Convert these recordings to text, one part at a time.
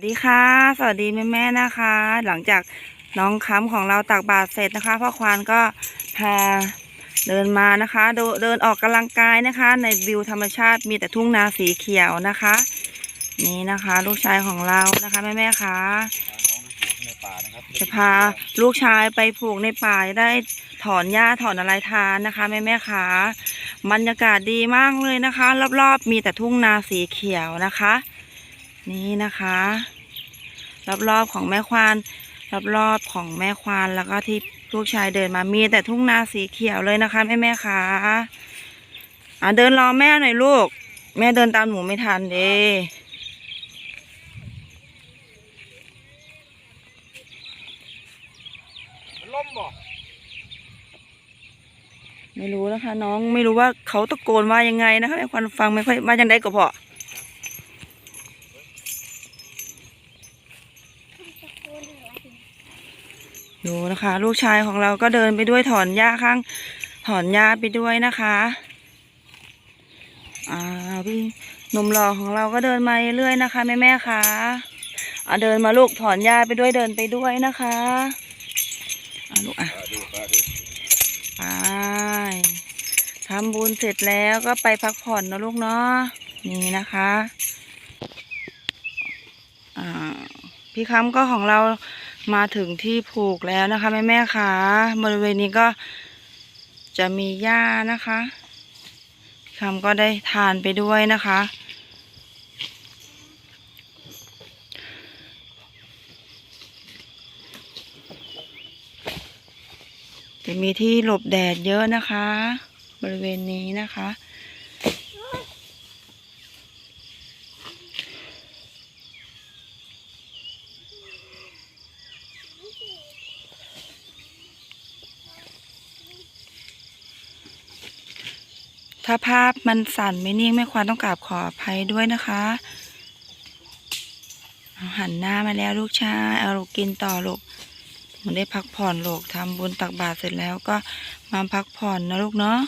สวัสดีค่ะ สวัสดีแม่แม่ๆนะคะ หลังจากน้องค้ำของเราตักบาตรเสร็จนะคะพ่อควานก็พาเดินมานะคะเดินเดินออกกำลังกายนะคะ ในวิวธรรมชาติมีแต่ทุ่งนาสีเขียวนะคะ นี่นะคะ ลูกชายของเรานะคะแม่แม่ๆค่ะในป่านะครับจะพาลูกชายไปปลูกในป่าจะได้ถอนหญ้าถอนอะไรทานนะคะแม่แม่ๆค่ะบรรยากาศดีมากเลยนะคะ รอบๆ มีแต่ทุ่งนาสีเขียวนะคะ นี่นะคะ รอบๆของแม่ควานรอบๆของแม่ควานแล้วก็ที่ลูกชายเดินมามีแต่ทุ่งนาสีเขียวเลยนะคะ แม่แม่ๆค่ะอะเดินรอแม่หน่อยลูก แม่เดินตามหนูไม่ทันเด้ล่มบ่ไม่รู้นะคะ น้องไม่รู้ว่าเขาตะโกนว่ายังไงนะคะแม่ควานฟังไม่ค่อยว่ายังไงก็พอ ดูนะคะ ลูกชายของเราก็เดินไปด้วยถอนหญ้าข้าง ถอนหญ้าไปด้วยนะคะอ่าพี่หนุ่มหล่อของเราก็เดินมาเรื่อยๆนะคะ แม่แม่คะอ่าเดินมาลูกถอนหญ้าไปด้วยเดินไปด้วยนะคะอ่าลูกอะไปทำบุญเสร็จแล้วก็ไปพักผ่อนนะลูกเนาะนี่นะคะ อ่าพี่คำก็ของเรา มาถึงที่ผูกแล้วนะคะแม่แม่ๆค่ะบริเวณนี้ก็จะมีหญ้านะคะคำก็ได้ทานไปด้วยนะคะ จะมีที่หลบแดดเยอะนะคะ บริเวณนี้นะคะ ถ้าภาพมันสั่นไม่นิ่งไม่ควรต้องกราบขออภัยด้วยนะคะเอาหันหน้ามาแล้วลูกชายเอาลูกกินต่อลูกหนูได้พักผ่อนลูกทำบุญตักบาตรเสร็จแล้วก็มาพักผ่อนนะลูกเนาะ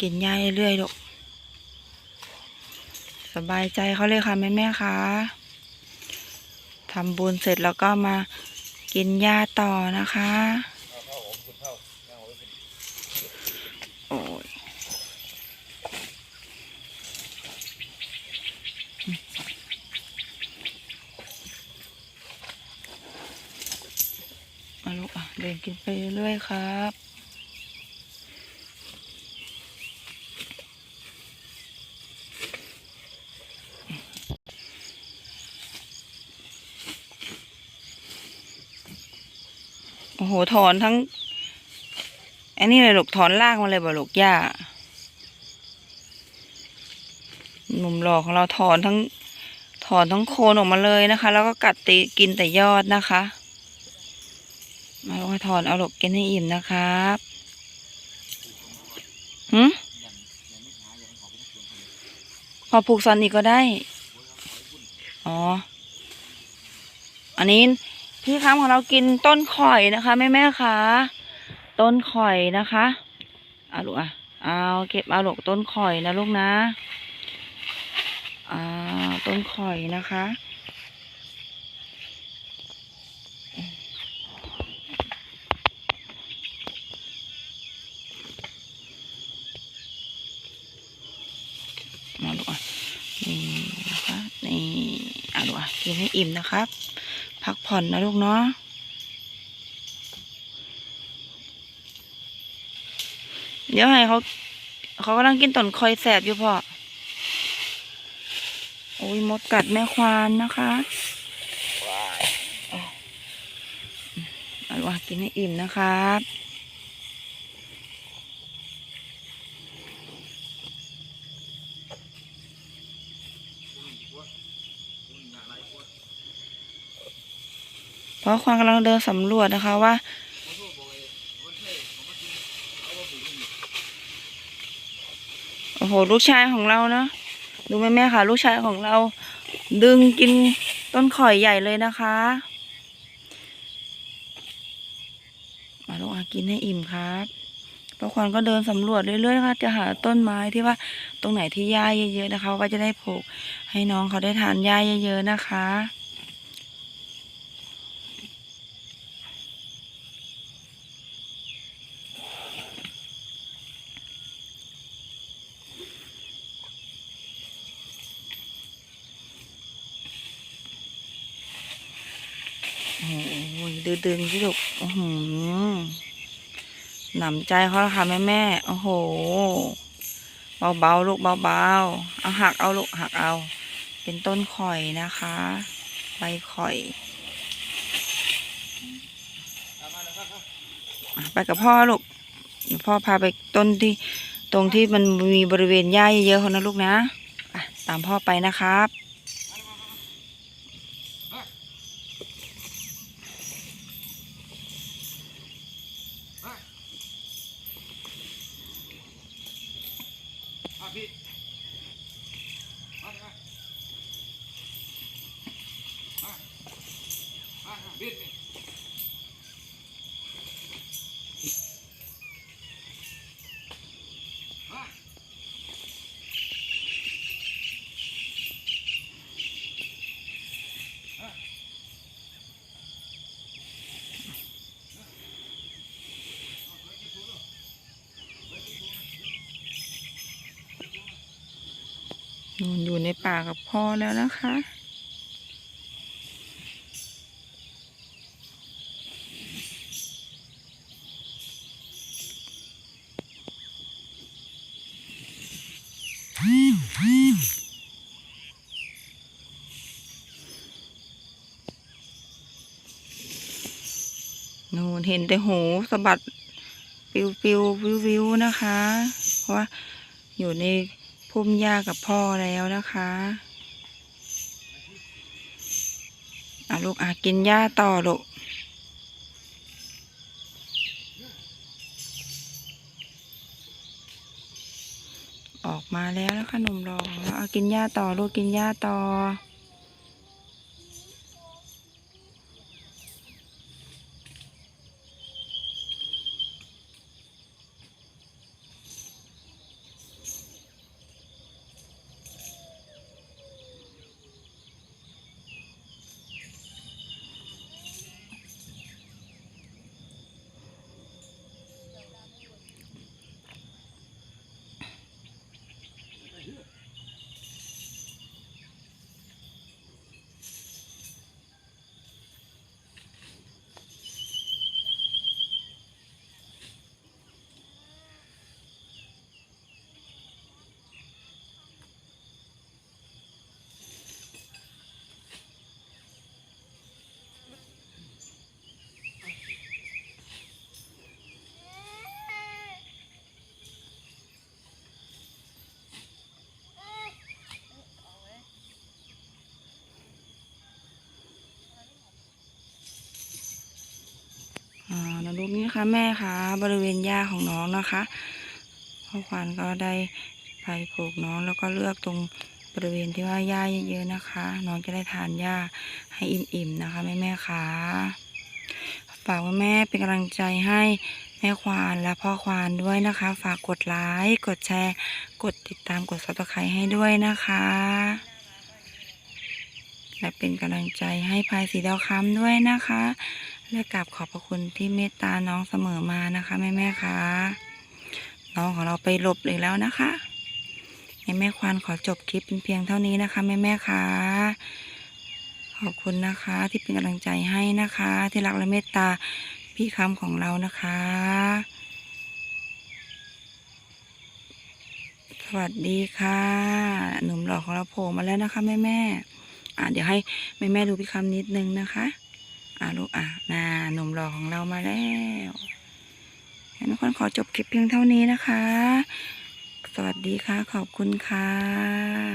กินหญ้าเรื่อยๆลูกสบายใจเขาเลยค่ะแม่แม่ๆคะทำบุญเสร็จแล้วก็มากินหญ้าต่อนะคะมานั่งไว้คุณโอ้ยมาลูกอะเดินกินไปเรื่อยๆครับ โอ้โหถอนทั้ง อันนี้เลยลูกถอนรากมาเลยบ่ลูกย่าหนุ่มหล่อของเราถอนทั้ง ถอนทั้งโคนออกมาเลยนะคะ แล้วก็กัดตีกินแต่ยอดนะคะ มาลงมาถอนเอาหลกกินให้อิ่มนะครับหืมพอผูกซันอีกก็ได้ อ๋อ อันนี้ พี่ค้ำของเรากินต้นข่อยนะคะแม่แม่คะต้นข่อยนะคะเอาลูกอะเอาเก็บเอาลูกต้นข่อยนะลูกนะอ่าต้นข่อยนะคะมาลูกอะนี่นะคะนี่เอาลูกอะกินให้อิ่มนะครับ พักผ่อนนะลูกเนาะเดี๋ยวให้เขา เขากำลังกินต้นคอยแสบอยู่พ่อ โอ้อ้ยมดกัดแม่ควานนะคะว้ายเอาว่ากินให้อิ่มนะครับ เพราะควานกำลังเดินสำรวจนะคะว่า โอ้โห ลูกชายของเราเนาะดูแม่แม่ๆค่ะ ลูกชายของเรา ดึงกินต้นข่อยใหญ่เลยนะคะมาลูกอากินให้อิ่มครับพระควันก็เดินสำรวจเรื่อยๆค่ะจะหาต้นไม้ที่ว่าตรงไหนที่หญ้าเยอะๆนะคะก็จะได้ปลูกให้น้องเขาได้ทานหญ้าเยอะๆนะคะ โอ้โห ดื้อดึงพี่ลูกหนำใจเขาแล้วค่ะแม่แม่โอ้โห เบาๆลูกเบาๆเอาหักเอาลูกหักเอา เป็นต้นข่อยนะคะ ใบข่อยไปกับพ่อลูกพ่อพาไปต้นที่ตรงที่มันมีบริเวณหญ้าเยอะๆคนนะลูกนะตามพ่อไปนะครับ มาพี่มาเลยมามามาบิดนี่มา นูน อยู่ในป่ากับพ่อแล้วนะคะ นูนเห็นแต่หูสะบัดปิวปิววิววิวนะคะ เพราะว่าอยู่ในพุ่มหญ้ากับพ่อแล้วนะคะอะลูกอะกินหญ้าต่อลูกออกมาแล้วนะคะหนุ่มรองแล้วเอากินหญ้าต่อลูกกินหญ้าต่อ อ่าแล้วลูกนี้ค่ะแม่ค่ะบริเวณหญ้าของน้องนะคะพ่อควานก็ได้ไปปลูกน้องแล้วก็เลือกตรงบริเวณที่ว่าหญ้าเยอะๆนะคะ น้องจะได้ทานหญ้าให้อิ่มๆนะคะแม่แม่ค่ะฝากว่าแม่เป็นกำลังใจให้แม่ควานและพ่อควานด้วยนะคะ ฝากกดไลค์กดแชร์ กดติดตามกดซับสไครต์ให้ด้วยนะคะ และเป็นกำลังใจให้พายสีดาวค้ำด้วยนะคะ และกราบขอบพระคุณที่เมตตาน้องเสมอมานะคะแม่แม่คะน้องของเราไปหลบเลยแล้วนะคะแม่แม่ควานขอจบคลิปเป็นเพียงเท่านี้นะคะแม่แม่คะขอบคุณนะคะที่เป็นกำลังใจให้นะคะ ที่รักและเมตตาพี่คำของเรานะคะ สวัสดีค่ะ หนุ่มหล่อของเราโผล่มาแล้วนะคะแม่แม่อะเดี๋ยวให้แม่แม่ดูพี่คำนิดนึงนะคะ อะลูกอะน่าหนุ่มหล่อของเรามาแล้วทุกคนขอจบคลิปเพียงเท่านี้นะคะ สวัสดีค่ะ ขอบคุณค่ะ